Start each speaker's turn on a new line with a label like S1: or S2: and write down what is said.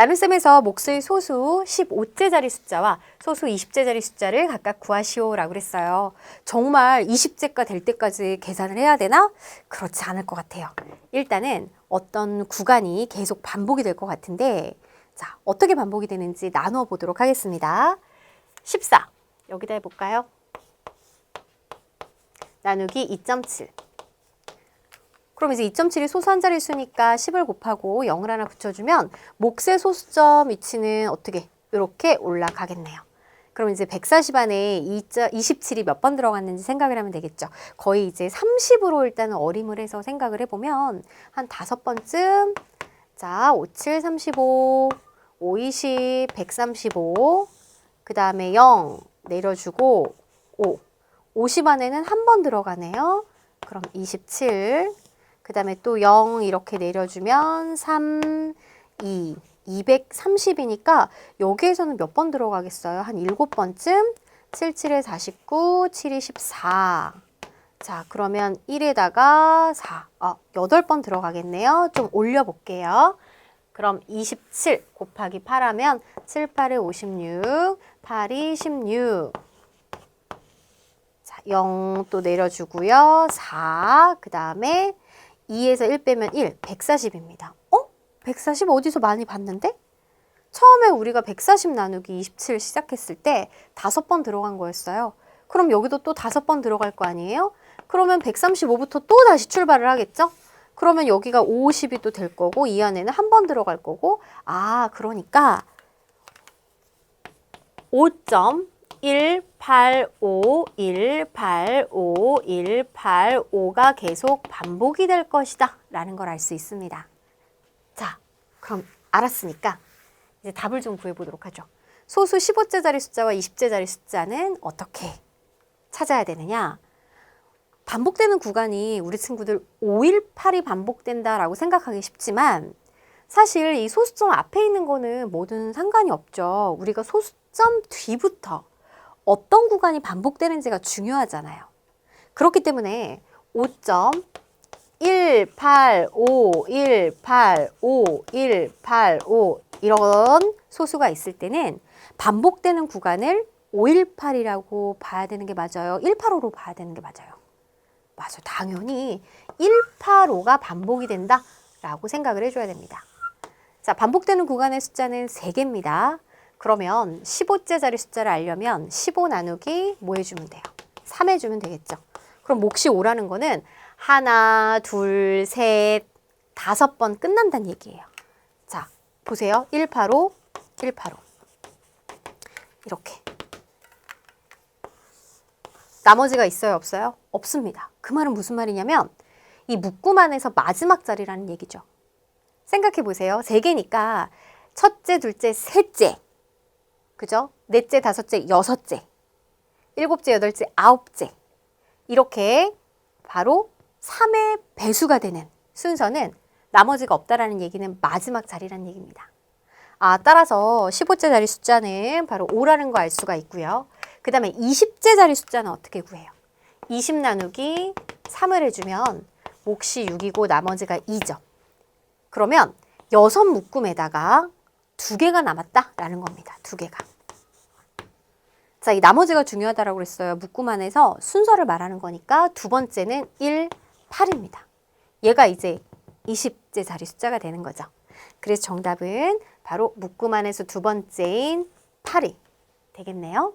S1: 나눗셈에서 몫의 소수 15제자리 숫자와 소수 20제자리 숫자를 각각 구하시오라고 그랬어요. 정말 20제가 될 때까지 계산을 해야 되나? 그렇지 않을 것 같아요. 일단은 어떤 구간이 계속 반복이 될 것 같은데 자, 어떻게 반복이 되는지 나누어 보도록 하겠습니다. 14. 여기다 해볼까요? 나누기 2.7. 그럼 이제 2.7이 소수 한 자리 수니까 10을 곱하고 0을 하나 붙여주면 몫의 소수점 위치는 어떻게 이렇게 올라가겠네요. 그럼 이제 140 안에 27이 몇 번 들어갔는지 생각을 하면 되겠죠. 거의 이제 30으로 일단은 어림을 해서 생각을 해보면 한 다섯 번쯤 자, 5, 7, 35, 5, 20, 135, 그 다음에 0 내려주고 5, 50 안에는 한 번 들어가네요. 그럼 27, 그 다음에 또 0 이렇게 내려주면 3, 2, 230이니까 여기에서는 몇 번 들어가겠어요? 한 7번쯤? 7, 7에 49, 7이 14. 자, 그러면 1에다가 4, 어, 8번 들어가겠네요. 좀 올려볼게요. 그럼 27 곱하기 8 하면 7, 8에 56, 8이 16. 자, 0 또 내려주고요. 4, 그 다음에 2에서 1 빼면 1, 140입니다. 어? 140 어디서 많이 봤는데? 처음에 우리가 140 나누기 27 시작했을 때 다섯 번 들어간 거였어요. 그럼 여기도 또 다섯 번 들어갈 거 아니에요? 그러면 135부터 또 다시 출발을 하겠죠? 그러면 여기가 50이 또 될 거고 이 안에는 한 번 들어갈 거고 아 그러니까 5.185, 185, 185가 계속 반복이 될 것이다 라는 걸 알 수 있습니다. 자, 그럼 알았으니까 이제 답을 좀 구해보도록 하죠. 소수 15제자리 숫자와 20제자리 숫자는 어떻게 찾아야 되느냐? 반복되는 구간이 우리 친구들 518이 반복된다라고 생각하기 쉽지만 사실 이 소수점 앞에 있는 거는 뭐든 상관이 없죠. 우리가 소수점 뒤부터 어떤 구간이 반복되는지가 중요하잖아요. 그렇기 때문에 5.185, 185, 185 이런 소수가 있을 때는 반복되는 구간을 518이라고 봐야 되는 게 맞아요. 185로 봐야 되는 게 맞아요. 맞아. 당연히 185가 반복이 된다라고 생각을 해줘야 됩니다. 자, 반복되는 구간의 숫자는 3개입니다. 그러면 15제자리 숫자를 알려면 15 나누기 뭐 해주면 돼요? 3 해주면 되겠죠. 그럼 몫이 5라는 거는 하나, 둘, 셋, 다섯 번 끝난다는 얘기예요. 자, 보세요. 185, 185. 이렇게. 나머지가 있어요, 없어요? 없습니다. 그 말은 무슨 말이냐면 이 묶음 안에서 마지막 자리라는 얘기죠. 생각해 보세요. 세 개니까 첫째, 둘째, 셋째. 그죠? 넷째, 다섯째, 여섯째. 일곱째, 여덟째, 아홉째. 이렇게 바로 3의 배수가 되는 순서는 나머지가 없다라는 얘기는 마지막 자리라는 얘기입니다. 아, 따라서 15째 자리 숫자는 바로 5라는 거 알 수가 있고요. 그 다음에 20째 자리 숫자는 어떻게 구해요? 20 나누기 3을 해주면 몫이 6이고 나머지가 2죠. 그러면 여섯 묶음에다가 두 개가 남았다라는 겁니다. 두 개가. 자, 이 나머지가 중요하다라고 그랬어요. 묶음 안에서 순서를 말하는 거니까 두 번째는 1, 8입니다. 얘가 이제 20째 자리 숫자가 되는 거죠. 그래서 정답은 바로 묶음 안에서 두 번째인 8이 되겠네요.